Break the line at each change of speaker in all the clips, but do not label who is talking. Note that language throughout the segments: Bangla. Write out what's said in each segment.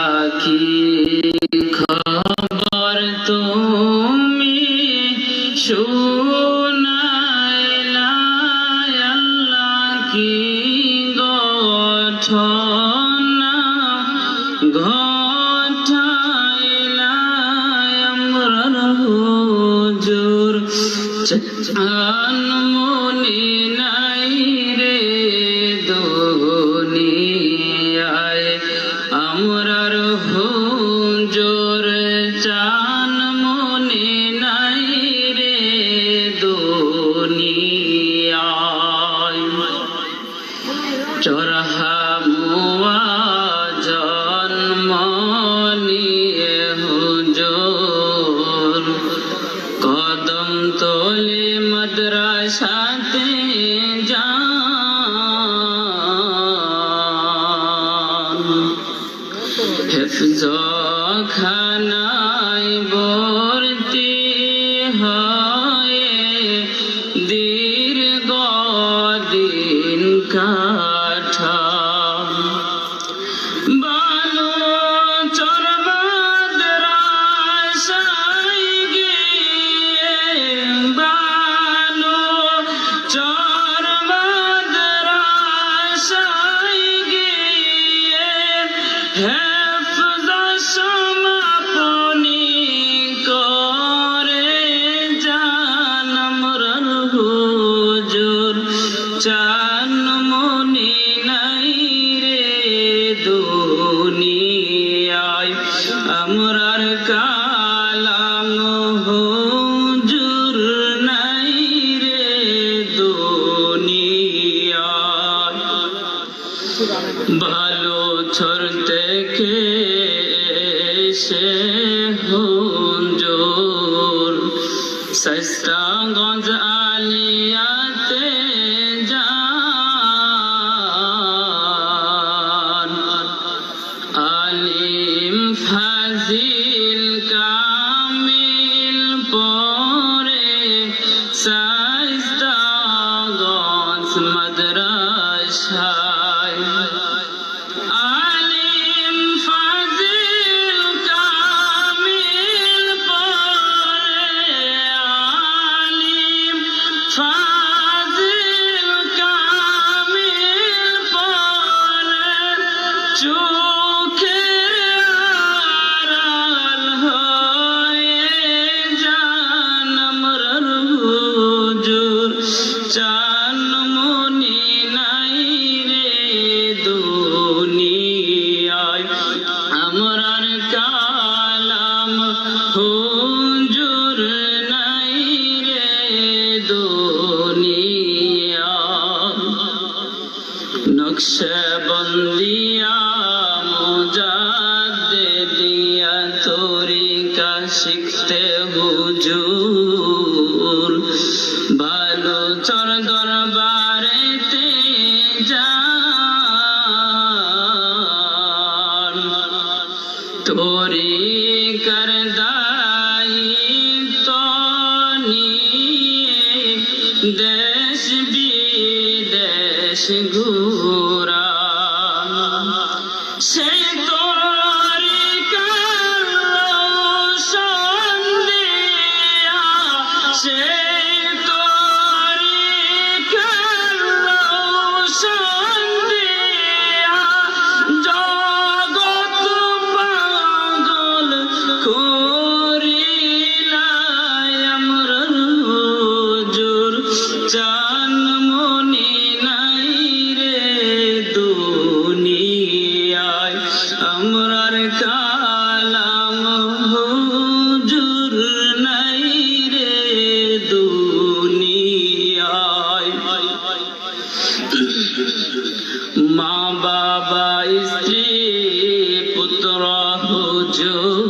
পাখি খবর তুমি শুনাইলা আল্লাহ কি গঠনা ঘটাইলা আমরা হুজুর। মঞ্জুর চা عليم নকশবন্দিয়া মোজা Say কামরার কালাম হুজুর নাই রে দুনিয়ায়। মা বাবা স্ত্রী পুত্র হুজুর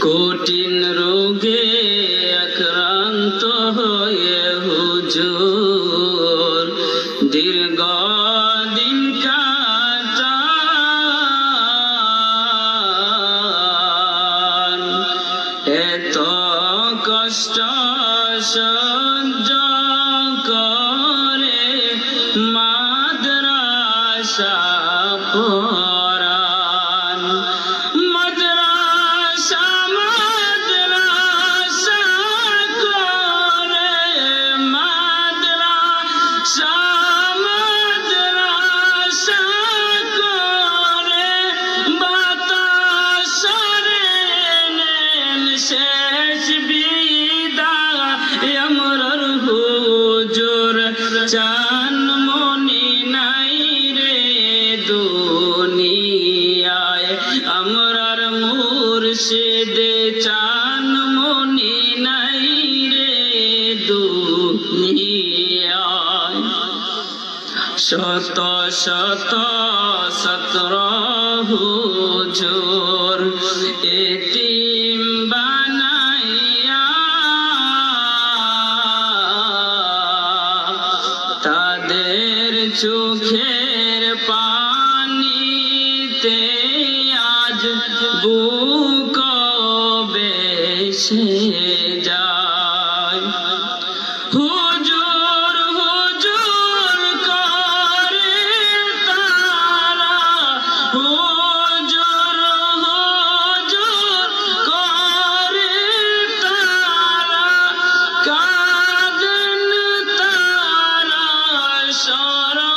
কঠিন রোগে আক্রান্ত হয়ে হুজুর। দীর্ঘ দিন এত কষ্ট সঞ্জ চান মনে নাই রে দুনিয়ায়। আমরার মুর্শিদ চান মনে নাই রে দুনিয়ায়। শত শত সতর হুজুর এক চোখে Oh, up.